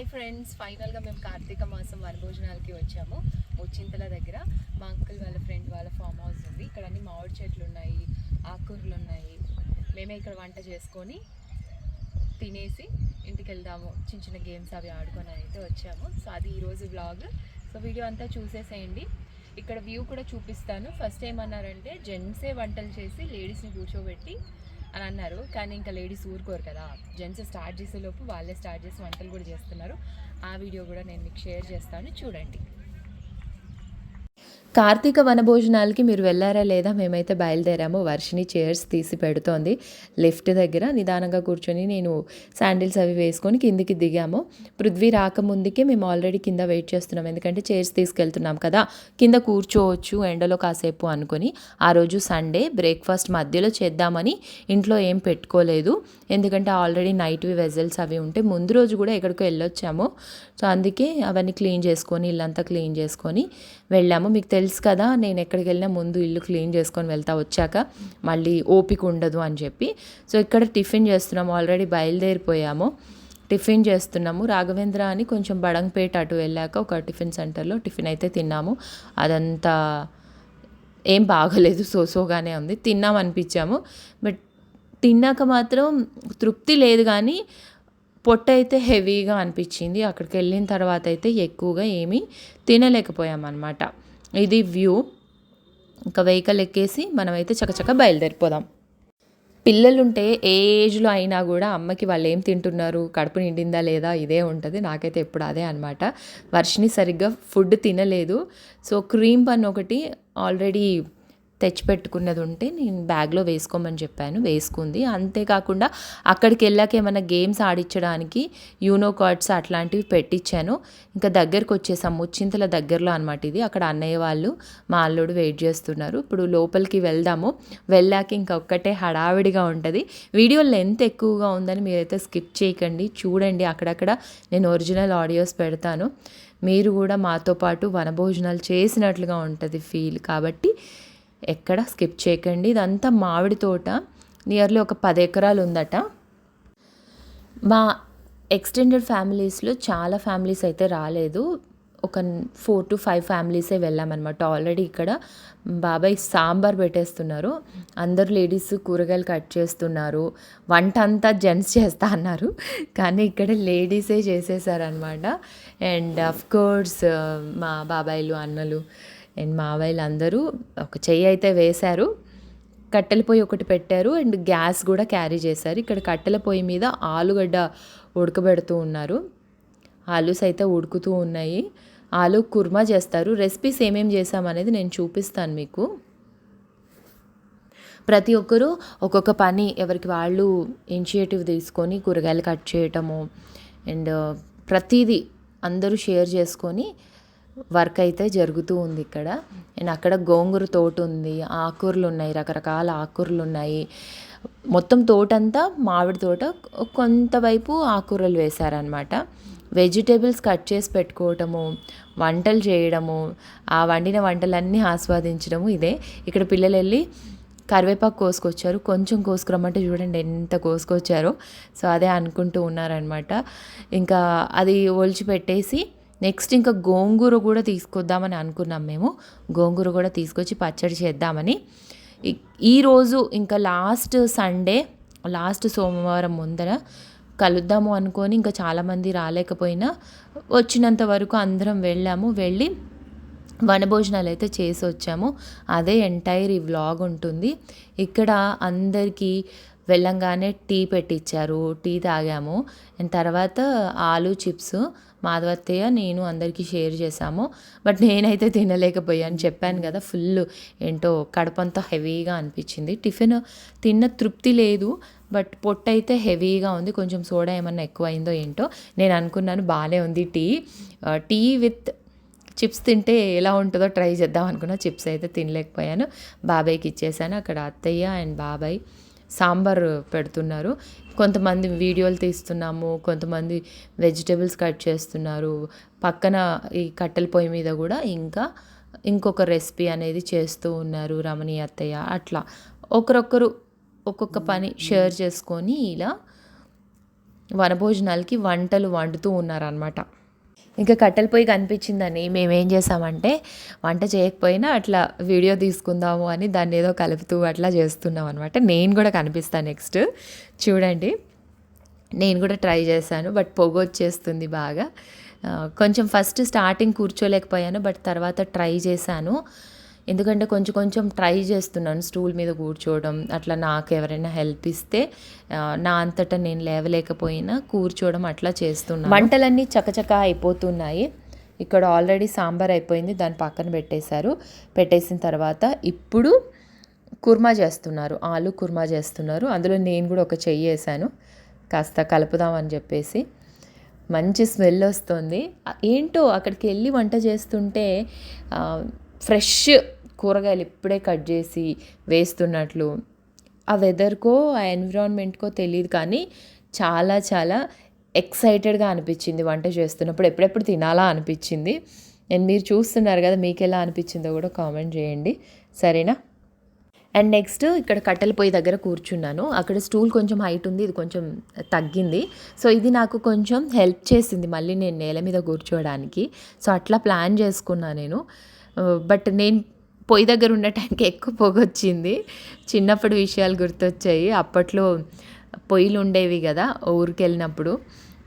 Hi friends. ఫైనల్గా మేము కార్తీక మాసం వనభోజనాలకి వచ్చాము. ముచ్చింతల దగ్గర మా అంకుల్ వాళ్ళ ఫ్రెండ్ వాళ్ళ ఫామ్ హౌస్ ఉంది. ఇక్కడ అన్ని మామిడి చెట్లు ఉన్నాయి ఆకుకూరలు ఉన్నాయి. మేమే ఇక్కడ వంట చేసుకొని తినేసి ఇంటికి వెళ్దాము. చిన్న చిన్న గేమ్స్ అవి ఆడుకొని అయితే వచ్చాము. సో అది ఈరోజు బ్లాగ్ సో వీడియో అంతా చూసేసేయండి. ఇక్కడ వ్యూ కూడా చూపిస్తాను. ఫస్ట్ ఏమన్నారంటే జెంట్సే వంటలు చేసి లేడీస్ని కూర్చోబెట్టి అని అన్నారు. కానీ ఇంకా లేడీస్ ఊరుకోరు కదా. జెంట్స్ స్టార్ట్ చేసేలోపు వాళ్ళే స్టార్ట్ చేసి వంటలు కూడా చేస్తున్నారు. ఆ వీడియో కూడా నేను మీకు షేర్ చేస్తాను. చూడండి. కార్తీక వనభోజనాలకి మీరు వెళ్ళారా లేదా మేమైతే బయలుదేరాము వర్షిని చైర్స్ తీసి పెడుతోంది. లిఫ్ట్ దగ్గర నిదానంగా కూర్చొని నేను శాండిల్స్ అవి వేసుకొని కిందికి దిగాము. పృథ్వీ రాకముందుకే మేము ఆల్రెడీ కింద వెయిట్ చేస్తున్నాం. ఎందుకంటే చైర్స్ తీసుకెళ్తున్నాం కదా. కింద కూర్చోవచ్చు ఎండలో కాసేపు అనుకొని ఆ రోజు సండే బ్రేక్ఫాస్ట్ మధ్యలో చేద్దామని ఇంట్లో ఏం పెట్టుకోలేదు. ఎందుకంటే ఆల్రెడీ నైట్వి వెజల్స్ అవి ఉంటే ముందు రోజు కూడా ఎక్కడికో వెళ్ళొచ్చాము. సో అందుకే అవన్నీ క్లీన్ చేసుకొని ఇల్లంతా క్లీన్ చేసుకొని వెళ్ళాము. మీకు తెలుసు కదా నేను ఎక్కడికి వెళ్ళినా ముందు ఇల్లు క్లీన్ చేసుకొని వెళ్తా వచ్చాక మళ్ళీ ఓపిక ఉండదు అని చెప్పి. సో ఇక్కడ టిఫిన్ చేస్తున్నాము ఆల్రెడీ బయలుదేరిపోయాము. టిఫిన్ చేస్తున్నాము. రాఘవేంద్ర అని కొంచెం బడంగపేట అటు వెళ్ళాక ఒక టిఫిన్ సెంటర్లో టిఫిన్ అయితే తిన్నాము. అదంతా ఏం బాగలేదు సోసోగానే ఉంది. తిన్నాం అనిపించాము. బట్ తిన్నాక మాత్రం తృప్తి లేదు కానీ పొట్ట అయితే హెవీగా అనిపించింది. అక్కడికి వెళ్ళిన తర్వాత అయితే ఎక్కువగా ఏమీ తినలేకపోయామన్నమాట. ఇది వ్యూ. ఇంకా వెహికల్ ఎక్కేసి మనమైతే చకచక బయలుదేరిపోదాం. పిల్లలుంటే ఏ ఏజ్లో అయినా కూడా అమ్మకి వాళ్ళు ఏం తింటున్నారు? కడుపు నిండిందా లేదా? ఇదే ఉంటుంది. నాకైతే ఎప్పుడు అదే అనమాట వర్షిని సరిగ్గా ఫుడ్ తినలేదు. సో క్రీమ్ పన్ ఒకటి ఆల్రెడీ తెచ్చిపెట్టుకున్నది ఉంటే నేను బ్యాగ్లో వేసుకోమని చెప్పాను వేసుకుంది. అంతేకాకుండా అక్కడికి వెళ్ళాక ఏమైనా గేమ్స్ ఆడించడానికి యూనో కార్డ్స్ అట్లాంటివి పెట్టించాను ఇంకా దగ్గరకు వచ్చేసాం ముచ్చింతల దగ్గరలో అనమాట ఇది. అక్కడ అన్నయ్య వాళ్ళు మా అల్లుడు వెయిట్ చేస్తున్నారు. ఇప్పుడు లోపలికి వెళ్దాము. వెళ్ళాక ఇంకా ఒక్కటే హడావిడిగా ఉంటుంది. వీడియో లెంత్ ఎక్కువగా ఉందని మీరైతే స్కిప్ చేయకండి. చూడండి అక్కడక్కడ నేను ఒరిజినల్ ఆడియోస్ పెడతాను. మీరు కూడా మాతో పాటు వనభోజనాలు చేసినట్లుగా ఉంటుంది ఫీల్. కాబట్టి ఎక్కడ? స్కిప్ చేయకండి. ఇదంతా మామిడి తోట. నియర్లీ ఒక పది ఎకరాలు ఉందట. మా ఎక్స్టెండెడ్ ఫ్యామిలీస్లో చాలా ఫ్యామిలీస్ అయితే రాలేదు. ఒక ఫోర్ టు ఫైవ్ ఫ్యామిలీసే వెళ్ళామన్నమాట. ఆల్రెడీ ఇక్కడ బాబాయ్ సాంబార్ పెట్టేస్తున్నారు. అందరు లేడీస్ కూరగాయలు కట్ చేస్తున్నారు. వంట అంతా జెంట్స్ చేస్తా అన్నారు. కానీ ఇక్కడ లేడీసే చేసేసారనమాట అండ్ అఫ్ కోర్స్ మా బాబాయిలు అన్నలు అండ్ మావయ్యలు అందరూ ఒక చెయ్యి అయితే వేశారు. కట్టెల పొయ్యి ఒకటి పెట్టారు. అండ్ గ్యాస్ కూడా క్యారీ చేశారు. ఇక్కడ కట్టెల పొయ్యి మీద ఆలుగడ్డ ఉడకబెడుతూ ఉన్నారు. ఆలూస్ అయితే ఉడుకుతూ ఉన్నాయి. ఆలు కుర్మా చేస్తారు. రెసిపీస్ ఏమేం చేసామనేది నేను చూపిస్తాను మీకు. ప్రతి ఒక్కరూ ఒక్కొక్క పని ఎవరికి వాళ్ళు ఇనిషియేటివ్ తీసుకొని కూరగాయలు కట్ చేయటము అండ్ ప్రతిదీ అందరూ షేర్ చేసుకొని వర్క్ అయితే జరుగుతూ ఉంది ఇక్కడ. అండ్ అక్కడ గోంగూర తోట ఉంది ఆకూరలు ఉన్నాయి రకరకాల ఆకూరలు ఉన్నాయి. మొత్తం తోటంతా మామిడి తోట కొంతవైపు ఆకూరలు వేశారనమాట వెజిటేబుల్స్ కట్ చేసి పెట్టుకోవటము వంటలు చేయడము ఆ వండిన వంటలన్నీ ఆస్వాదించడము ఇదే. ఇక్కడ పిల్లలు వెళ్ళి కరివేపాకు కోసుకొచ్చారు. కొంచెం కోసుకురమ్మంటే చూడండి ఎంత కోసుకొచ్చారో. సో అదే అనుకుంటూ ఉన్నారనమాట ఇంకా అది ఒలిచి పెట్టేసి నెక్స్ట్ ఇంకా గోంగూర కూడా తీసుకొద్దామని అనుకున్నాం మేము. గోంగూర కూడా తీసుకొచ్చి పచ్చడి చేద్దామని. ఈరోజు ఇంకా లాస్ట్ సండే లాస్ట్ సోమవారం ముందర కలుద్దాము అనుకొని ఇంకా చాలామంది రాలేకపోయినా వచ్చినంత వరకు అందరం వెళ్ళాము. వెళ్ళి వనభోజనాలు అయితే చేసి వచ్చాము. అదే ఎంటైర్ ఈ వ్లాగ్ ఉంటుంది. ఇక్కడ అందరికీ వెళ్ళంగానే టీ పెట్టించారు టీ తాగాము. అండ్ తర్వాత ఆలు చిప్స్ మాధవత్తయ్య నేను అందరికీ షేర్ చేశాము. బట్ నేనైతే తినలేకపోయాను. చెప్పాను కదా ఫుల్ ఏంటో కడపంతా హెవీగా అనిపించింది. టిఫిన్ తిన్న తృప్తి లేదు. బట్ పొట్ట అయితే హెవీగా ఉంది. కొంచెం సోడా ఏమన్నా ఎక్కువైందో ఏంటో నేను అనుకున్నాను బాగానే ఉంది టీ. టీ విత్ చిప్స్ తింటే ఎలా ఉంటుందో ట్రై చేద్దాం అనుకున్నా. చిప్స్ అయితే తినలేకపోయాను. బాబాయ్కి ఇచ్చేసాను అక్కడ అత్తయ్య అండ్ బాబాయ్ సాంబార్ పెడుతున్నారు. కొంతమంది వీడియోలు తీస్తున్నాము కొంతమంది వెజిటేబుల్స్ కట్ చేస్తున్నారు. పక్కన ఈ కట్టెల పొయ్యి మీద కూడా ఇంకా ఇంకొక రెసిపీ అనేది చేస్తూ ఉన్నారు రమణి అత్తయ్య. అట్లా ఒకరొకరు ఒక్కొక్క పని షేర్ చేసుకొని ఇలా వనభోజనాలకి వంటలు వండుతూ ఉన్నారనమాట ఇంకా కట్టెల పొయ్యి కనిపించిందని మేమేం చేసామంటే వంట చేయకపోయినా అట్లా వీడియో తీసుకుందాము అని దాన్ని ఏదో కలుపుతూ అట్లా చేస్తున్నాం అనమాట నేను కూడా కనిపిస్తాను నెక్స్ట్. చూడండి. నేను కూడా ట్రై చేశాను బట్ పొగ వచ్చేస్తుంది బాగా. కొంచెం ఫస్ట్ స్టార్టింగ్ కూర్చోలేకపోయాను బట్ తర్వాత ట్రై చేశాను. ఎందుకంటే కొంచెం కొంచెం ట్రై చేస్తున్నాను స్టూల్ మీద కూర్చోవడం అట్లా నాకు ఎవరైనా హెల్ప్ ఇస్తే నా అంతటా నేను లేవలేకపోయినా కూర్చోవడం అట్లా చేస్తున్నాను. వంటలన్నీ చకచక అయిపోతున్నాయి. ఇక్కడ ఆల్రెడీ సాంబార్ అయిపోయింది దాని పక్కన పెట్టేశారు. పెట్టేసిన తర్వాత ఇప్పుడు కుర్మా చేస్తున్నారు ఆలు కుర్మా చేస్తున్నారు. అందులో నేను కూడా ఒక చెయ్యి వేసాను కాస్త కలుపుదామని చెప్పేసి. మంచి స్మెల్ వస్తుంది. ఏంటో అక్కడికి వెళ్ళి వంట చేస్తుంటే ఫ్రెష్ కూరగాయలు ఇప్పుడే కట్ చేసి వేస్తున్నట్లు. ఆ వెదర్కో ఆ ఎన్విరాన్మెంట్కో తెలియదు కానీ చాలా చాలా ఎక్సైటెడ్గా అనిపించింది వంట చేస్తున్నప్పుడు. ఎప్పుడెప్పుడు తినాలా అనిపించింది. అండ్ మీరు చూస్తున్నారు కదా మీకు ఎలా అనిపించిందో కూడా కామెంట్ చేయండి. సరేనా? అండ్ నెక్స్ట్ ఇక్కడ కట్టెల పొయ్యి దగ్గర కూర్చున్నాను. అక్కడ స్టూల్ కొంచెం హైట్ ఉంది ఇది కొంచెం తగ్గింది. సో ఇది నాకు కొంచెం హెల్ప్ చేసింది మళ్ళీ నేను నేల మీద కూర్చోవడానికి. సో అట్లా ప్లాన్ చేసుకున్నా నేను. బట్ నేను పొయ్యి దగ్గర ఉన్న టైంకి ఎక్కువ పొగ వచ్చింది. చిన్నప్పుడు విషయాలు గుర్తొచ్చాయి. అప్పట్లో పొయ్యిలు ఉండేవి కదా ఊరికి వెళ్ళినప్పుడు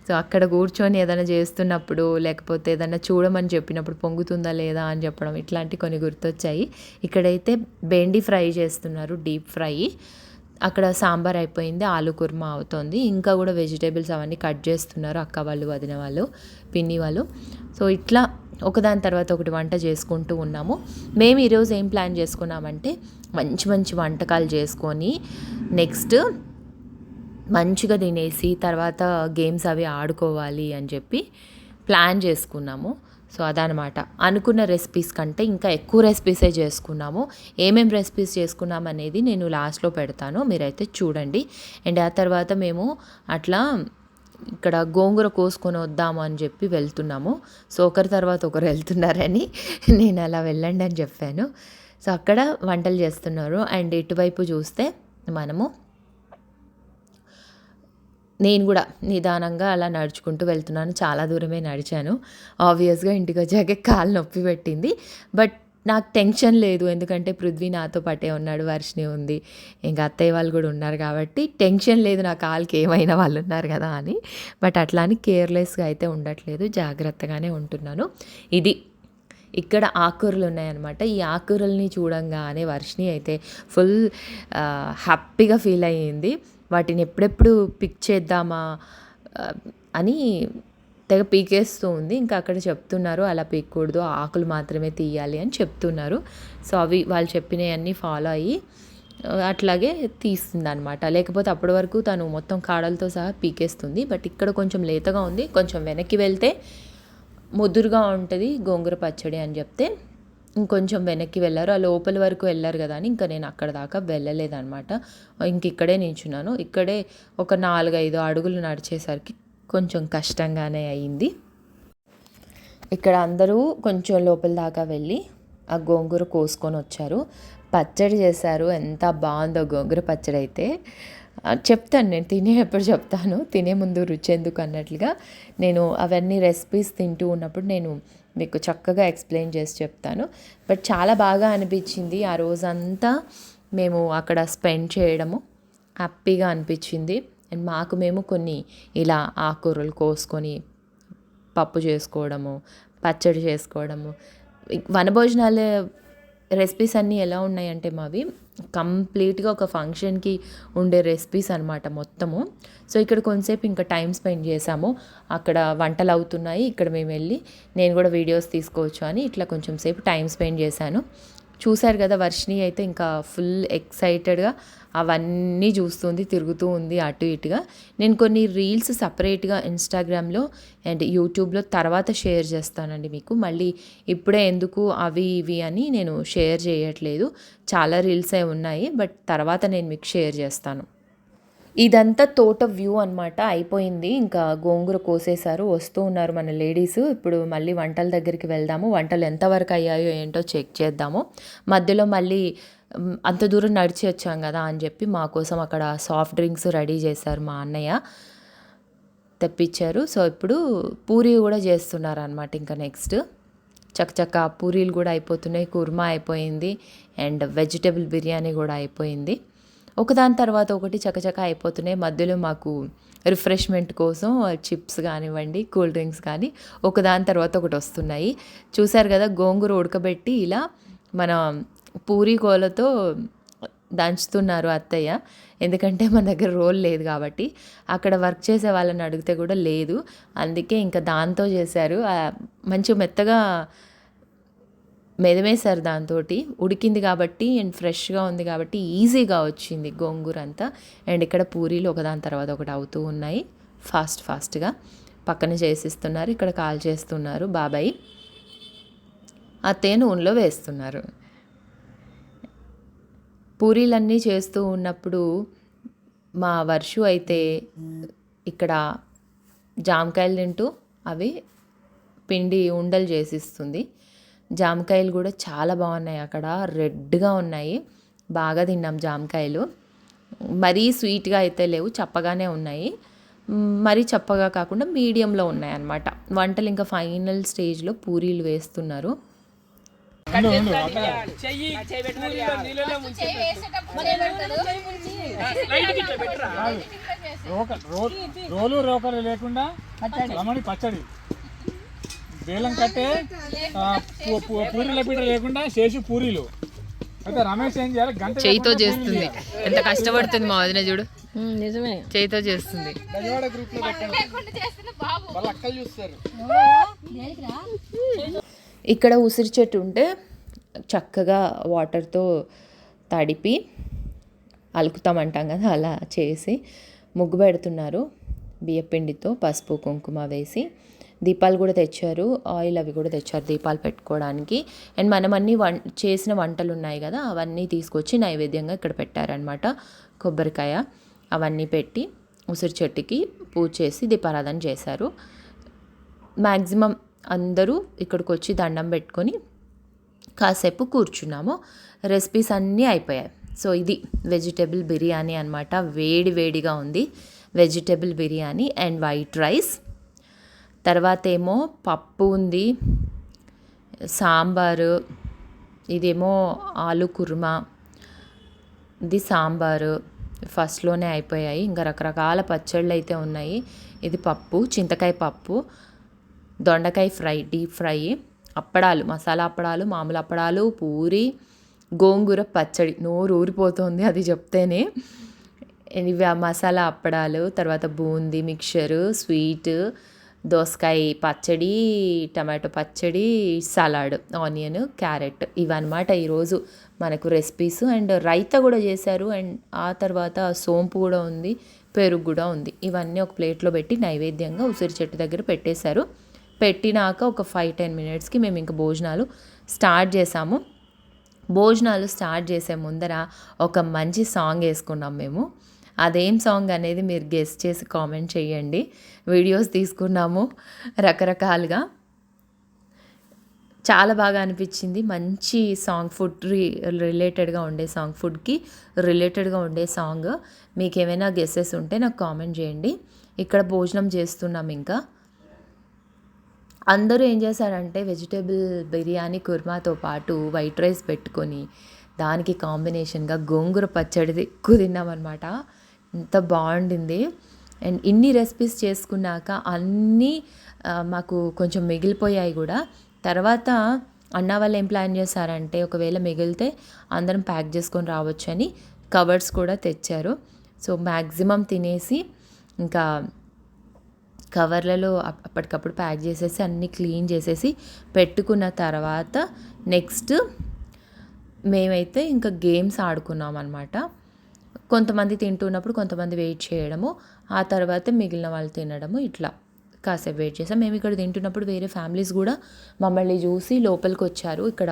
సో అక్కడ కూర్చొని ఏదైనా చేస్తున్నప్పుడు లేకపోతే ఏదైనా చూడమని చెప్పినప్పుడు పొంగుతుందా లేదా అని చెప్పడం ఇట్లాంటి కొన్ని గుర్తొచ్చాయి. ఇక్కడైతే బెండి ఫ్రై చేస్తున్నారు డీప్ ఫ్రై. అక్కడ సాంబార్ అయిపోయింది ఆలు కుర్మా అవుతుంది. ఇంకా కూడా వెజిటేబుల్స్ అవన్నీ కట్ చేస్తున్నారు అక్క వాళ్ళు వదిన వాళ్ళు పిన్ని వాళ్ళు. సో ఇట్లా ఒకదాని తర్వాత ఒకటి వంట చేసుకుంటూ ఉన్నాము. మేము ఈరోజు ఏం ప్లాన్ చేసుకున్నామంటే మంచి మంచి వంటకాలు చేసుకొని నెక్స్ట్ మంచిగా తినేసి తర్వాత గేమ్స్ అవి ఆడుకోవాలి అని చెప్పి ప్లాన్ చేసుకున్నాము. సో అదనమాట. అనుకున్న రెసిపీస్ కంటే ఇంకా ఎక్కువ రెసిపీసే చేసుకున్నాము. ఏమేం రెసిపీస్ చేసుకున్నాం అనేది నేను లాస్ట్లో పెడతాను. మీరైతే చూడండి. అండ్ ఆ తర్వాత మేము అట్లా ఇక్కడ గోంగూర కోసుకొని వద్దాము అని చెప్పి వెళ్తున్నాము. సో ఒకరి తర్వాత ఒకరు వెళ్తున్నారని నేను అలా వెళ్ళండి అని చెప్పాను. సో అక్కడ వంటలు చేస్తున్నారు. అండ్ ఇటువైపు చూస్తే మనము నేను కూడా నిదానంగా అలా నడుచుకుంటూ వెళ్తున్నాను. చాలా దూరమే నడిచాను. ఆబ్వియస్గా ఇంటికి వచ్చాక కాలు నొప్పి పెట్టింది. బట్ నాకు టెన్షన్ లేదు. ఎందుకంటే పృథ్వీ నాతో పాటే ఉన్నాడు వర్షిని ఉంది. ఇంకా అత్తయ్య వాళ్ళు కూడా ఉన్నారు కాబట్టి టెన్షన్ లేదు నా కాల్కి ఏమైనా వాళ్ళు ఉన్నారు కదా అని. బట్ అట్లా అని కేర్లెస్గా అయితే ఉండట్లేదు జాగ్రత్తగానే ఉంటున్నాను. ఇది ఇక్కడ ఆకుకూరలు ఉన్నాయన్నమాట. ఈ ఆకూరల్ని చూడంగానే వర్షిని అయితే ఫుల్ హ్యాపీగా ఫీల్ అయ్యింది. వాటిని ఎప్పుడెప్పుడు పిక్ చేద్దామా అని తెగ పీకేస్తూ ఉంది. ఇంకా అక్కడ చెప్తున్నారు అలా పీకూడదు ఆకులు మాత్రమే తీయాలి అని చెప్తున్నారు. సో అవి వాళ్ళు చెప్పినవన్నీ ఫాలో అయ్యి అట్లాగే తీస్తుంది అనమాట లేకపోతే అప్పటి వరకు తను మొత్తం కాడలతో సహా పీకేస్తుంది. బట్ ఇక్కడ కొంచెం లేతగా ఉంది. కొంచెం వెనక్కి వెళ్తే ముదురుగా ఉంటుంది గోంగూర పచ్చడి అని చెప్తే ఇంకొంచెం వెనక్కి వెళ్ళారు. ఆ లోపల వరకు వెళ్ళారు కదా అని ఇంకా నేను అక్కడ దాకా వెళ్ళలేదన్నమాట. ఇంక ఇక్కడే నించున్నాను ఇక్కడే ఒక నాలుగైదు అడుగులు నడిచేసరికి కొంచెం కష్టంగానే అయింది. ఇక్కడ అందరూ కొంచెం లోపల దాకా వెళ్ళి ఆ గోంగూర కోసుకొని వచ్చారు. పచ్చడి చేశారు. ఎంత బాగుందో గోంగూర పచ్చడి అయితే. చెప్తాను నేను తినేటప్పుడు చెప్తాను. తినే ముందు రుచి ఎందుకు అన్నట్లుగా నేను అవన్నీ రెసిపీస్ తింటూ ఉన్నప్పుడు నేను మీకు చక్కగా ఎక్స్ప్లెయిన్ చేసి చెప్తాను. బట్ చాలా బాగా అనిపించింది. ఆ రోజంతా మేము అక్కడ స్పెండ్ చేయడము. హ్యాపీగా అనిపించింది. అండ్ మాకు మేము కొన్ని ఇలా ఆకుకూరలు కోసుకొని పప్పు చేసుకోవడము పచ్చడి చేసుకోవడము. వనభోజనాల రెసిపీస్ అన్నీ ఎలా ఉన్నాయంటే మావి కంప్లీట్గా ఒక ఫంక్షన్కి ఉండే రెసిపీస్ అనమాట మొత్తము. సో ఇక్కడ కొంతసేపు ఇంకా టైం స్పెండ్ చేసాము అక్కడ వంటలు అవుతున్నాయి. ఇక్కడ మేము వెళ్ళి నేను కూడా వీడియోస్ తీసుకోవచ్చు అని ఇట్లా కొంచెం సేపు టైం స్పెండ్ చేశాను. చూశారు కదా వర్షిని అయితే ఇంకా ఫుల్ ఎక్సైటెడ్గా అవన్నీ చూస్తుంది తిరుగుతూ ఉంది అటు ఇటుగా. నేను కొన్ని రీల్స్ సపరేట్గా ఇన్స్టాగ్రామ్లో అండ్ యూట్యూబ్లో తర్వాత షేర్ చేస్తానండి మీకు. మళ్ళీ ఇప్పుడే ఎందుకు అవి ఇవి అని నేను షేర్ చేయట్లేదు. చాలా రీల్సే ఉన్నాయి బట్ తర్వాత నేను మీకు షేర్ చేస్తాను. ఇదంతా తోట వ్యూ అనమాట అయిపోయింది. ఇంకా గోంగూర కోసేశారు. వస్తూ ఉన్నారు మన లేడీస్. ఇప్పుడు మళ్ళీ వంటల దగ్గరికి వెళ్దాము. వంటలు ఎంతవరకు అయ్యాయో ఏంటో చెక్ చేద్దాము. మధ్యలో మళ్ళీ అంత దూరం నడిచి వచ్చాం కదా అని చెప్పి మా కోసం అక్కడ సాఫ్ట్ డ్రింక్స్ రెడీ చేశారు మా అన్నయ్య. తెప్పించారు. సో ఇప్పుడు పూరి కూడా చేస్తున్నారు అనమాట ఇంకా నెక్స్ట్. చక్కచక్క పూరీలు కూడా అయిపోతున్నాయి. కుర్మా అయిపోయింది. అండ్ వెజిటేబుల్ బిర్యానీ కూడా అయిపోయింది. ఒకదాని తర్వాత ఒకటి చకచక అయిపోతున్నాయి. మధ్యలో మాకు రిఫ్రెష్మెంట్ కోసం చిప్స్ కానివ్వండి కూల్ డ్రింక్స్ కానీ ఒకదాని తర్వాత ఒకటి వస్తున్నాయి. చూశారు కదా గోంగూర ఉడకబెట్టి ఇలా మన పూరి కోలతో దంచుతున్నారు అత్తయ్య. ఎందుకంటే మన దగ్గర రోల్ లేదు కాబట్టి. అక్కడ వర్క్ చేసే వాళ్ళని అడిగితే కూడా లేదు. అందుకే ఇంకా దాంతో చేశారు. మంచి మెత్తగా మెదమేశారు దాంతో ఉడికింది కాబట్టి అండ్ ఫ్రెష్గా ఉంది కాబట్టి ఈజీగా వచ్చింది గోంగూర అంతా అండ్ ఇక్కడ పూరీలు ఒకదాని తర్వాత ఒకటి అవుతూ ఉన్నాయి. ఫాస్ట్ ఫాస్ట్గా. పక్కన చేసిస్తున్నారు. ఇక్కడ కాల్ చేస్తున్నారు బాబాయ్. అత్తయ్య నూనెలో వేస్తున్నారు. పూరీలన్నీ చేస్తూ ఉన్నప్పుడు మా వర్షు అయితే ఇక్కడ జామకాయలు తింటూ అవి పిండి ఉండలు చేసిస్తుంది. జామకాయలు కూడా చాలా బాగున్నాయి అక్కడ. రెడ్గా ఉన్నాయి. బాగా తిన్నాం జామకాయలు. మరీ స్వీట్గా అయితే లేవు చప్పగానే ఉన్నాయి. మరీ చప్పగా కాకుండా మీడియంలో ఉన్నాయి అన్నమాట వంటలు ఇంకా ఫైనల్ స్టేజ్లో పూరీలు వేస్తున్నారు. రోకలు లేకుండా పచ్చడి. బేలం కట్టే ఆ, పూ- పూ- పూరీల పీట లేకుండా శేషు పూరీలు. అయితే రమేష్ ఏం చేయాలి? గంట చేయితో చేస్తుంది. ఎంత కష్టపడుతుంది మా వదిన చూడు. నిజమే. చేయితో చేస్తుంది. ఇక్కడ ఉసిరి చెట్టు ఉంటే చక్కగా వాటర్తో తడిపి అలుకుతామంటాం కదా అలా చేసి ముగ్గు పెడుతున్నారు. బియ్యపిండితో పసుపు కుంకుమ వేసి దీపాలు కూడా తెచ్చారు ఆయిల్ అవి కూడా తెచ్చారు దీపాలు పెట్టుకోవడానికి. అండ్ మనం అన్ని వం చేసిన వంటలు ఉన్నాయి కదా అవన్నీ తీసుకొచ్చి నైవేద్యంగా ఇక్కడ పెట్టారనమాట కొబ్బరికాయ అవన్నీ పెట్టి ఉసిరి చెట్టుకి పూజ చేసి దీపారాధన చేశారు. మ్యాక్సిమం అందరూ ఇక్కడికి వచ్చి దండం పెట్టుకొని కాసేపు కూర్చున్నాము. రెసిపీస్ అన్నీ అయిపోయాయి. సో ఇది వెజిటేబుల్ బిర్యానీ అనమాట వేడి వేడిగా ఉంది. Vegetable biryani and white rice. తర్వాత ఏమో పప్పు ఉంది సాంబారు ఇదేమో ఆలు కుర్మా ఇది సాంబారు. ఫస్ట్లోనే అయిపోయాయి. ఇంకా రకరకాల పచ్చళ్ళు అయితే ఉన్నాయి. ఇది పప్పు చింతకాయ పప్పు దొండకాయ ఫ్రై డీప్ ఫ్రై అప్పడాలు మసాలా అప్పడాలు మామూలు అప్పడాలు పూరి గోంగూర పచ్చడి. నోరు ఊరిపోతుంది అది చెప్తేనే. ఇవి ఆ మసాలా అప్పడాలు తర్వాత బూందీ మిక్చరు స్వీట్ దోసకాయ పచ్చడి టమాటో పచ్చడి సలాడ్ ఆనియన్ క్యారెట్ ఇవన్నమాట ఈరోజు మనకు రెసిపీస్. అండ్ రైతా కూడా చేశారు. అండ్ ఆ తర్వాత సోంపు కూడా ఉంది పెరుగు కూడా ఉంది. ఇవన్నీ ఒక ప్లేట్లో పెట్టి నైవేద్యంగా ఉసిరి చెట్టు దగ్గర పెట్టేశారు. పెట్టినాక ఒక ఫైవ్ టెన్ మినిట్స్కి మేము ఇంకా భోజనాలు స్టార్ట్ చేసాము. భోజనాలు స్టార్ట్ చేసే ముందర ఒక మంచి సాంగ్ వేసుకున్నాం మేము. అదేం సాంగ్ అనేది మీరు గెస్ట్ చేసి కామెంట్ చేయండి. వీడియోస్ తీసుకున్నాము రకరకాలుగా. చాలా బాగా అనిపించింది. మంచి సాంగ్ ఫుడ్ రి రిలేటెడ్గా ఉండే సాంగ్ ఫుడ్కి రిలేటెడ్గా ఉండే సాంగ్ మీకు ఏమైనా గెస్సెస్ ఉంటే నాకు కామెంట్ చేయండి. ఇక్కడ భోజనం చేస్తున్నాం ఇంకా. అందరూ ఏం చేశారంటే వెజిటేబుల్ బిర్యానీ కుర్మాతో పాటు వైట్ రైస్ పెట్టుకొని దానికి కాంబినేషన్గా గోంగూర పచ్చడిది ఎక్కువ తిన్నామన్నమాట. ఎంత బాగుండింది. అండ్ ఇన్ని రెసిపీస్ చేసుకున్నాక అన్నీ మాకు కొంచెం మిగిలిపోయాయి కూడా. తర్వాత అన్న వాళ్ళు ఏం ప్లాన్ చేశారంటే ఒకవేళ మిగిలితే అందరం ప్యాక్ చేసుకొని రావచ్చు అని కవర్స్ కూడా తెచ్చారు. సో మ్యాక్సిమం తినేసి ఇంకా కవర్లలో అప్పటికప్పుడు ప్యాక్ చేసేసి అన్నీ క్లీన్ చేసేసి పెట్టుకున్న తర్వాత నెక్స్ట్ మేమైతే ఇంకా గేమ్స్ ఆడుకున్నాం అనమాట కొంతమంది తింటున్నప్పుడు కొంతమంది వెయిట్ చేయడము ఆ తర్వాత మిగిలిన వాళ్ళు తినడము ఇట్లా. కాసేపు వెయిట్ చేసాం. మేము ఇక్కడ తింటున్నప్పుడు వేరే ఫ్యామిలీస్ కూడా మమ్మల్ని చూసి లోపలికి వచ్చారు. ఇక్కడ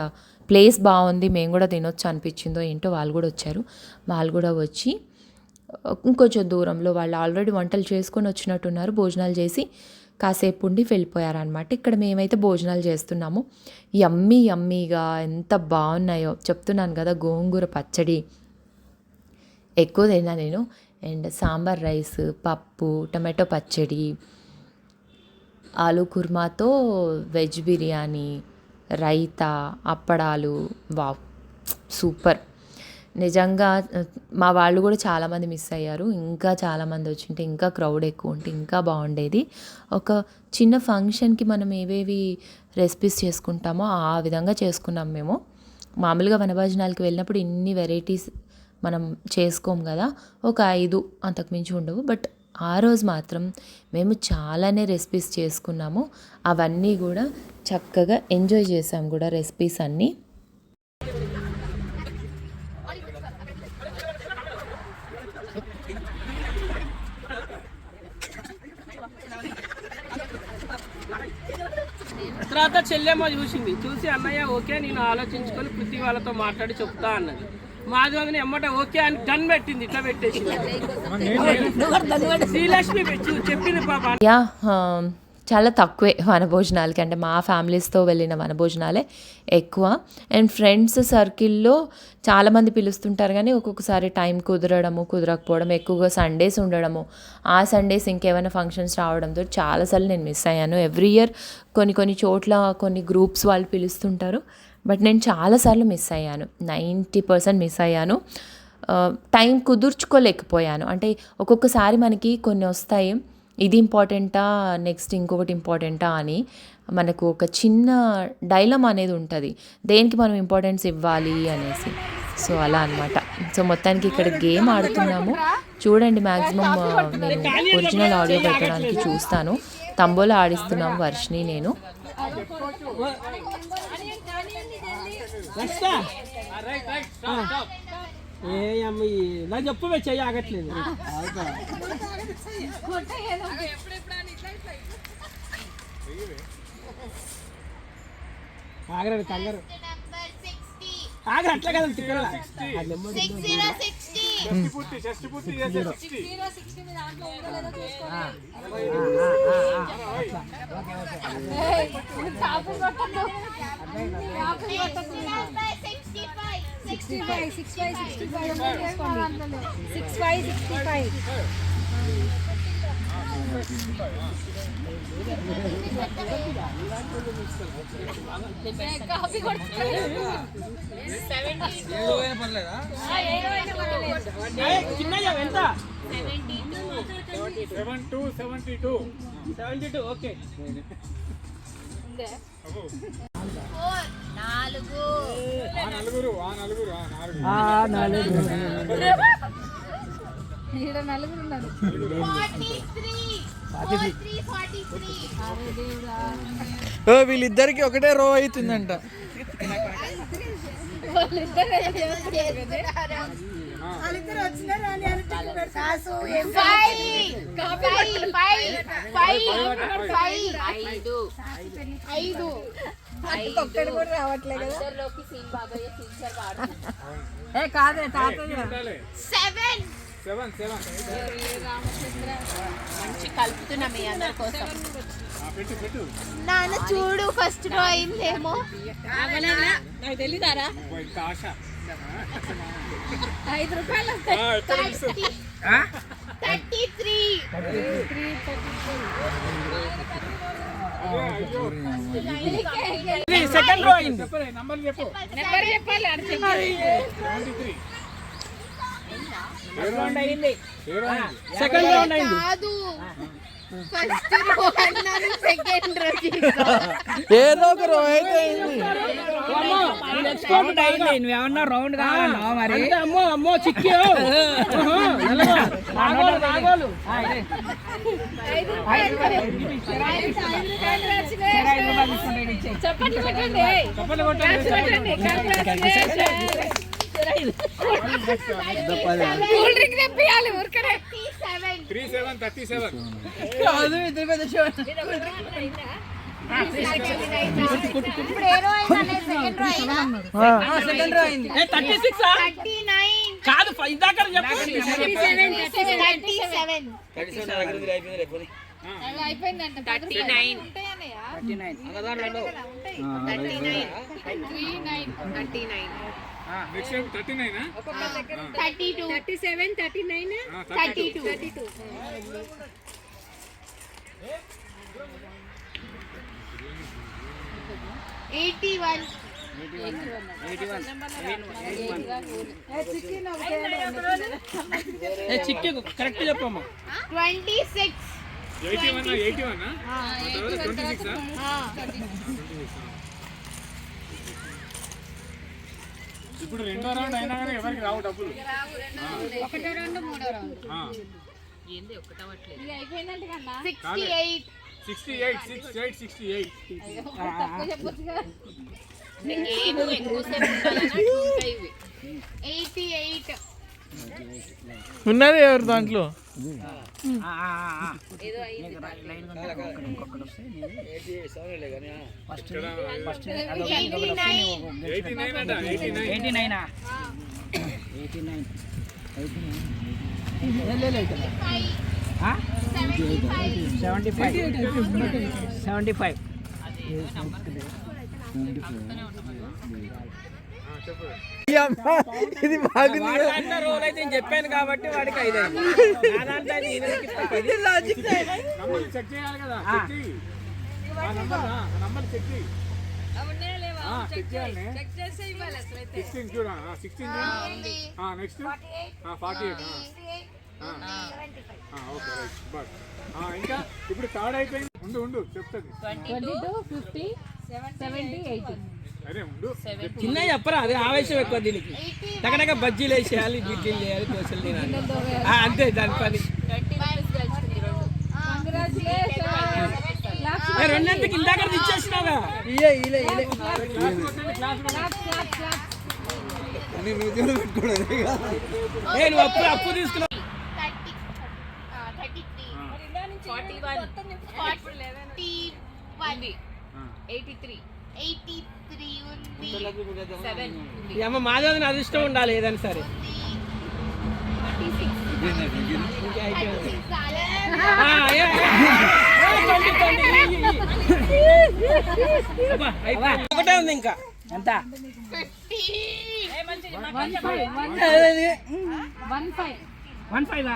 ప్లేస్ బాగుంది మేము కూడా తినొచ్చు అనిపించిందో ఏంటో వాళ్ళు కూడా వచ్చారు. వాళ్ళు కూడా వచ్చి ఇంకొంచెం దూరంలో వాళ్ళు ఆల్రెడీ వంటలు చేసుకొని వచ్చినట్టున్నారు. భోజనాలు చేసి కాసేపు ఉండి వెళ్ళిపోయారనమాట ఇక్కడ మేమైతే భోజనాలు చేస్తున్నాము. యమ్మీ యమ్మీగా ఎంత బాగున్నాయో. చెప్తున్నాను కదా గోంగూర పచ్చడి. ఎక్కువ తిన్నా నేను. అండ్ సాంబార్ రైస్ పప్పు టమాటో పచ్చడి ఆలు కుర్మాతో వెజ్ బిర్యానీ రైతా అప్పడాలు వావ్ సూపర్. నిజంగా మా వాళ్ళు కూడా చాలామంది మిస్ అయ్యారు. ఇంకా చాలామంది వచ్చింటే ఇంకా క్రౌడ్ ఎక్కువ ఉంటే ఇంకా బాగుండేది. ఒక చిన్న ఫంక్షన్కి మనం ఏవేవి రెసిపీస్ చేసుకుంటామో ఆ విధంగా చేసుకున్నాం మేము. మామూలుగా వనభోజనాలకి వెళ్ళినప్పుడు ఇన్ని వెరైటీస్ మనం చేసుకోం కదా. ఒక ఐదు అంతకుమించి ఉండవు. బట్ ఆ రోజు మాత్రం మేము చాలానే రెసిపీస్ చేసుకున్నాము. అవన్నీ కూడా చక్కగా ఎంజాయ్ చేసాం కూడా రెసిపీస్ అన్నీ. తర్వాత చెల్లెమ్మ చూసింది. చూసి అన్నయ్య ఓకే నేను ఆలోచించుకొని పృథ్వీ వాళ్ళతో మాట్లాడి చెప్తా అన్నది. మాధవని ఎమ్మట ఓకే అని గన్ పెట్టింది ఇట్లా పెట్టేసి. శ్రీలక్ష్మి చెప్పింది పాప. యా చాలా తక్కువే వనభోజనాలకి. అంటే మా ఫ్యామిలీస్తో వెళ్ళిన వనభోజనాలే ఎక్కువ. అండ్ ఫ్రెండ్స్ సర్కిల్లో చాలామంది పిలుస్తుంటారు కానీ ఒక్కొక్కసారి టైం కుదరడము కుదరకపోవడం ఎక్కువగా సండేస్ ఉండడము. ఆ సండేస్ ఇంకేమైనా ఫంక్షన్స్ రావడంతో చాలాసార్లు నేను మిస్ అయ్యాను. ఎవ్రీ ఇయర్ కొన్ని కొన్ని చోట్ల కొన్ని గ్రూప్స్ వాళ్ళు పిలుస్తుంటారు. బట్ నేను చాలాసార్లు మిస్ అయ్యాను. నైంటీ పర్సెంట్ మిస్ అయ్యాను. టైం కుదుర్చుకోలేకపోయాను. అంటే ఒక్కొక్కసారి మనకి కొన్ని వస్తాయి. ఇది ఇంపార్టెంటా? నెక్స్ట్ ఇంకొకటి ఇంపార్టెంటా అని మనకు ఒక చిన్న డైలమ్ అనేది ఉంటుంది. దేనికి మనం ఇంపార్టెన్స్ ఇవ్వాలి అనేసి. సో అలా అనమాట సో మొత్తానికి ఇక్కడ గేమ్ ఆడుతున్నాము. చూడండి మ్యాక్సిమం నేను ఒరిజినల్ ఆడియో పెట్టడానికి చూస్తాను. తంబోలా ఆడిస్తున్నాము వర్షిని నేను. ఏ అమ్మ నా చెప్పు చెయ్యి ఆగట్లేదు. ఆగరాడు కంగారు. ఆగరు అట్లా కదా తిక్కల షష్టి పూర్తి షష్టి పూర్తి చేసే షష్టి sixty five six five sixty five six five sixty five Chinnayya ఎంత seven two seventy two seventy two okay ఆ నలుగురు. ఆ నలుగురు ఆ నాలుగు ఈడ నలుగురు ఉన్నారు వీళ్ళిద్దరికి ఒకటే రో అవుతుందంట. ఐదు. ఒక్కడు కూడా రావట్లేదు కదా. Seven seven. మంచి కలుపుతున్నా మీ అందరి కోసం. నాన్న చూడు ఫస్ట్ నాకు తెలీదారా? ఆశ ఐదు రూపాయలు థర్టీ త్రీ. సెకండ్ రో అయింది చెప్పలే నంబర్ చెప్పు. నెంబర్ చెప్పాలి అని సెవెంటీ త్రీ రౌండ్ అయింది ఏడో సెకండ్ రౌండ్ అయింది. కాదు. ఫస్ట్ రో అన్నాను సెకండ్ రో ఏదో ఒక రో అయితే అయింది. ఎక్స్పోర్ట్ అయింది. నువ్వేమన్నా రౌండ్ కావాలన్నా మరి? అంటే అమ్మో అమ్మో చిక్కి రాగోలు రాగోలు. చెప్పండి చెప్పండి. కూల్ డ్రింక్ తెప్పియాలి ఊరికనే. త్రీ సెవెన్ థర్టీ సెవెన్ కాదు ఇద్దరు పెద్ద సెకండ్ రో అయిందా? థర్టీ సిక్స్ థర్టీ నైన్ కాదు ఇందాక అయిపోయిందంట. Next time thirty nine thirty two thirty seven thirty nine thirty two thirty two eighty one చిక్కి కరెక్ట్ చెప్పమ్మా. Twenty six eighty one eighty one twenty six ఇప్పుడు రెండో round అయినా కానీ ఎవరికి రావు డబ్బులు. ఒకటో రెండు మూడో రెండు. ఆ. ఇది అయిపోయిందంటే కన్నా. Sixty eight. Sixty eight six eight sixty eight. Eighty eight. ఉన్నది ఎవరు దాంట్లో? ఎయిటీ నైన్ ఎయిటీ నైన్ అంట eighty nine seventy five seventy five ఇది బాగుంది చెప్పాను కాబట్టి వాడికి next forty eight okay right but ఇంకా ఇప్పుడు థర్డ్ అయిపోయింది. ఉండు ఉండు చెప్తుంది. Twenty two fifty seventy eighty చిన్న చెప్పరా? అది ఆవేశం ఎక్కువ దీనికి. తగనక బజ్జీలు వేసేయాలి బిడ్డీలు చేయాలి దోశలు తినాలి. అంతే దాని పని. ఏ, రెండంతకి ఇందాక ఇచ్చేసినావుగా ఇయ్యే ఇలే ఇలే ఏ, నువ్వు అప్పు three. Forty one. Forty eighty three. అమ్మ మాధవని అదృష్టం ఉండాలి ఏదైనా సరే. ఒకటే ఉంది ఇంకా. ఎంత? One five. One five.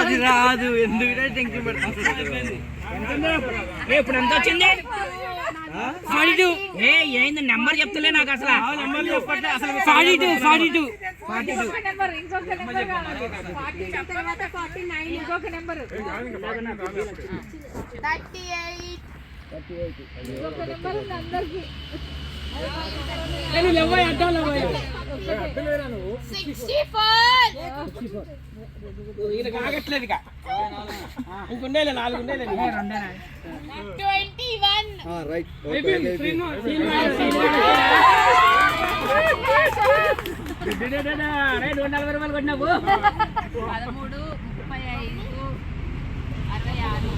అది రాదు ఎందుకంటే టెన్షన్ ఇప్పుడు ఎంత వచ్చింది? Forty two. ఏ ఏంది నెంబర్ చెప్తలే నాకు అసలు. నెంబర్ చెప్పట్లే అసలు forty two forty two forty two. ఇంకొక నెంబర్ ఇంకొక నెంబర్ కావాలి ఫార్టీ తర్వాత ఫార్టీ నైన్ ఇంకొక నెంబర్ థర్టీ ఎయిట్ నేను లేవా అడ్డం లేవా సిక్స్టీ ఫోర్. ఈయన కాగట్లేదు ఇక. ఇంకొండేలే నాలుగు ఉండేలే ట్వంటీ వన్. రైట్ అయిపోయింది శ్రీను, శ్రీను, శ్రీను. రే, నూట నలభై రూపాయలు కొట్టినావు. పదమూడు ముప్పై ఐదు అరవై ఆరు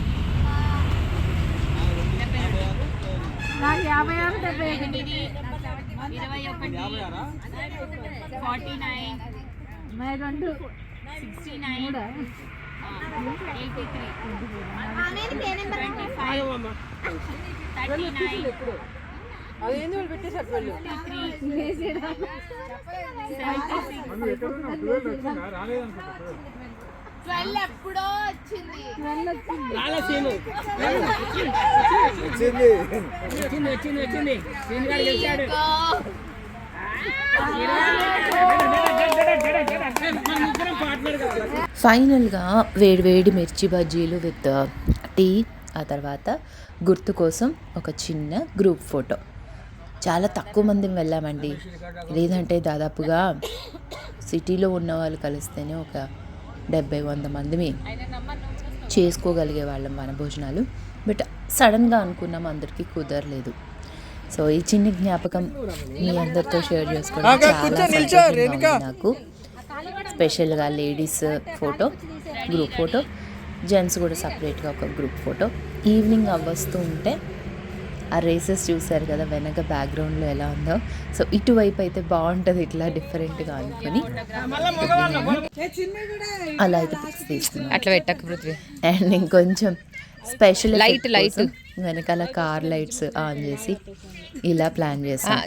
నాకు యాభై ఆరు డెబ్బై ఎనిమిది ఇరవై ఒకటి ఫార్టీ నైన్ మరి రెండు sixty nine eighty three. Twenty five thirty nine twelve వచ్చిందా రాలేదనుకుంటా ట్వెల్వ్ ఎప్పుడో వచ్చింది. రాలే సీను. వచ్చింది. వచ్చింది వచ్చింది వచ్చింది. సీను గారు గెలిచాడు. మన ముగ్గురం పార్ట్నర్ కావాలి ఫైనల్గా వేడివేడి మిర్చి బజ్జీలు విత్ టీ ఆ తర్వాత గుర్తు కోసం ఒక చిన్న గ్రూప్ ఫోటో. చాలా తక్కువ మంది వెళ్ళామండి. లేదంటే దాదాపుగా సిటీలో ఉన్న వాళ్ళు కలిస్తేనే ఒక డెబ్బై వంద మందిమి చేసుకోగలిగే వాళ్ళం మన భోజనాలు. బట్ సడన్గా అనుకున్నాం అందరికీ కుదరలేదు. సో ఈ చిన్న జ్ఞాపకం మీ అందరితో షేర్ చేసుకోవడం చాలా నాకు. స్పెషల్గా ladies photo group photo gents కూడా సపరేట్గా ఒక గ్రూప్ ఫోటో. ఈవినింగ్ అవ్వస్తూ ఉంటే ఆ రేసెస్ చూశారు కదా వెనక బ్యాక్గ్రౌండ్లో ఎలా ఉందో. సో ఇటువైపు అయితే బాగుంటుంది ఇట్లా డిఫరెంట్గా అనుకుని. అలా అయితే పిక్స్ తీసుకున్నాం అట్లా పెట్టక పృథ్వీ. అండ్ ఇంకొంచెం స్పెషల్ Light, light. వెనకాల కార్ లైట్స్ ఆన్ చేసి ఇలా ప్లాన్ చేసాం.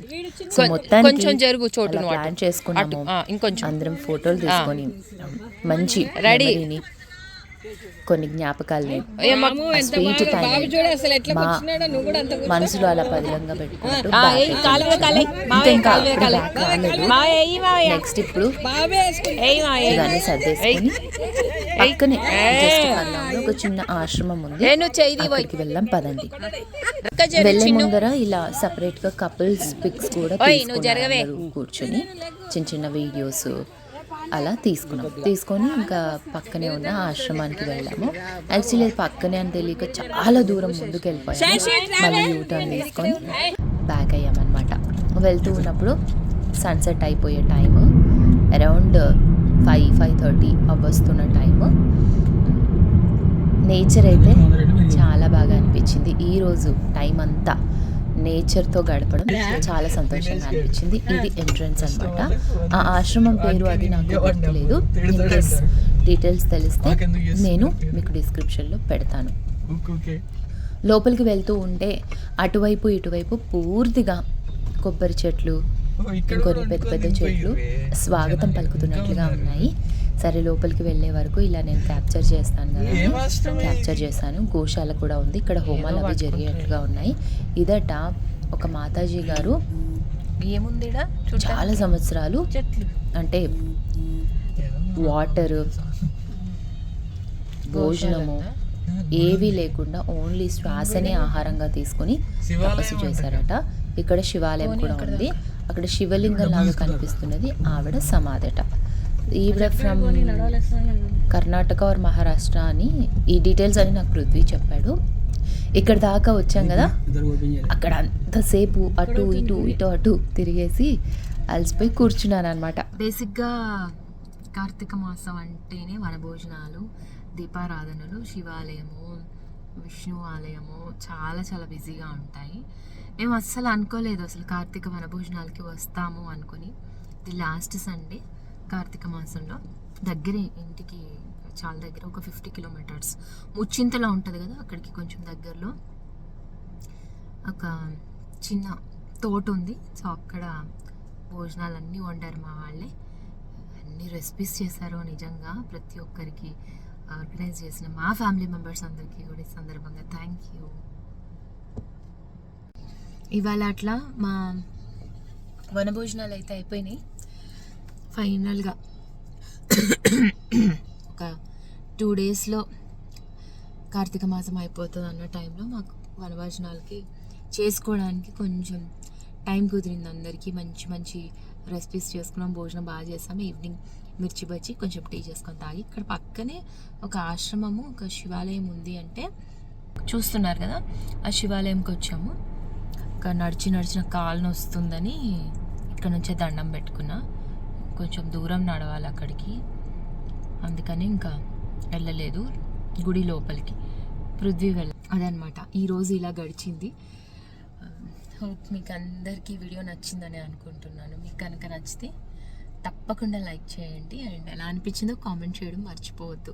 సో మొత్తానికి కొంచెం జరుగు చోటు ప్లాన్ చేసుకున్నాము. ఇంకొంచెం. అందరం ఫోటోలు తీసుకొని మంచి రెడీని కొన్ని జ్ఞాపకాలని స్వీట్ టైం మనసులో అలా పదిలంగా పెట్టుకుంటూ నెక్స్ట్ ఇప్పుడు ఇవన్నీ సర్దేసుకొని పక్కనే just పల్లంలో ఒక చిన్న ఆశ్రమం ఉంది. అక్కడికి వెళ్ళాం పదండి. వెళ్ళే ముందర ఇలా సపరేట్గా కపుల్స్ పిక్స్ కూడా కూర్చొని చిన్న చిన్న వీడియోస్ అలా తీసుకున్నాం. తీసుకొని ఇంకా పక్కనే ఉన్న ఆశ్రమానికి వెళ్ళాము. యాక్చువల్లీ అది పక్కనే అని తెలియక చాలా దూరం ముందుకు వెళ్ళిపోయాము మళ్ళీ యూటర్న్ తీసుకొని బ్యాక్ అయ్యామన్నమాట. వెళ్తూ ఉన్నప్పుడు సన్సెట్ అయిపోయే time around five five thirty అవ్వస్తున్న time nature అయితే చాలా బాగా అనిపించింది. ఈరోజు టైం అంతా నేచర్తో గడపడం చాలా సంతోషంగా అనిపించింది. ఇది ఎంట్రన్స్ అన్నమాట. ఆ ఆశ్రమం పేరు అది నాకు గుర్తులేదు. డీటెయిల్స్ తెలిస్తే నేను మీకు డిస్క్రిప్షన్లో పెడతాను. లోపలికి వెళ్తూ ఉంటే అటువైపు ఇటువైపు పూర్తిగా కొబ్బరి చెట్లు ఇంకొన్ని పెద్ద పెద్ద చెట్లు స్వాగతం పలుకుతున్నట్లుగా ఉన్నాయి. సరే లోపలికి వెళ్ళే వరకు ఇలా నేను క్యాప్చర్ చేస్తాను కదా. క్యాప్చర్ చేశాను. గోశాల కూడా ఉంది. ఇక్కడ హోమాలు అవి జరిగేట్లుగా ఉన్నాయి. ఇదట ఒక మాతాజీ గారు ఏముందిడా చాలా సంవత్సరాలు అంటే వాటర్ భోజనము ఏవీ లేకుండా ఓన్లీ శ్వాసనే ఆహారంగా తీసుకొని తపస్సు చేశారట. ఇక్కడ శివాలయం కూడా ఉంది. అక్కడ శివలింగం లాగా కనిపిస్తున్నది ఆవిడ సమాధట ఈవిడ ఫ్రమ్ కర్ణాటక ఆర్ మహారాష్ట్ర అని ఈ డీటెయిల్స్ అని నాకు పృథ్వీ చెప్పాడు. ఇక్కడ దాకా వచ్చాం కదా అక్కడ అంతసేపు అటు ఇటు ఇటు అటు తిరిగేసి అలసిపోయి కూర్చున్నాను అనమాట బేసిక్గా కార్తీక మాసం అంటేనే వనభోజనాలు దీపారాధనలు శివాలయము విష్ణు ఆలయము చాలా చాలా బిజీగా ఉంటాయి. మేము అస్సలు అనుకోలేదు అసలు కార్తీక వనభోజనాలకి వస్తాము అనుకుని. ఇది లాస్ట్ సండే కార్తీక మాసంలో దగ్గరే ఇంటికి చాలా దగ్గర ఒక ఫిఫ్టీ కిలోమీటర్స్. ముచ్చింతలో ఉంటుంది కదా అక్కడికి కొంచెం దగ్గరలో. ఒక చిన్న తోట ఉంది. సో అక్కడ భోజనాలు అన్నీ వండారు మా వాళ్ళే. అన్ని రెసిపీస్ చేశారు నిజంగా. ప్రతి ఒక్కరికి ఆర్గనైజ్ చేసిన మా ఫ్యామిలీ మెంబర్స్ అందరికీ కూడా ఈ సందర్భంగా థ్యాంక్ యూ ఇవాళ అట్లా మా వనభోజనాలు అయితే అయిపోయినాయి. ఫైనల్గా ఒక టూ డేస్లో కార్తీక మాసం అయిపోతుంది అన్న టైంలో మాకు వనభోజనాలకి చేసుకోవడానికి కొంచెం టైం కుదిరింది అందరికీ. మంచి మంచి రెసిపీస్ చేసుకున్నాం భోజనం బాగా చేస్తాం ఈవినింగ్ మిర్చి బజ్జి కొంచెం టీ చేసుకొని తాగి ఇక్కడ పక్కనే ఒక ఆశ్రమము ఒక శివాలయం ఉంది అంటే చూస్తున్నారు కదా ఆ శివాలయంకి వచ్చాము. ఇంకా నడిచి నడిచిన కాలు వస్తుందని ఇక్కడ నుంచే దండం పెట్టుకున్నా. కొంచెం దూరం నడవాలి అక్కడికి. అందుకని ఇంకా వెళ్ళలేదు గుడి లోపలికి. పృథ్వీ వెళ్ళ అదనమాట. ఈరోజు ఇలా గడిచింది. హోప్ మీకు అందరికీ వీడియో నచ్చిందని అనుకుంటున్నాను. మీకు కనుక నచ్చితే తప్పకుండా లైక్ చేయండి. అండ్ ఎలా అనిపించిందో కామెంట్ చేయడం మర్చిపోవద్దు.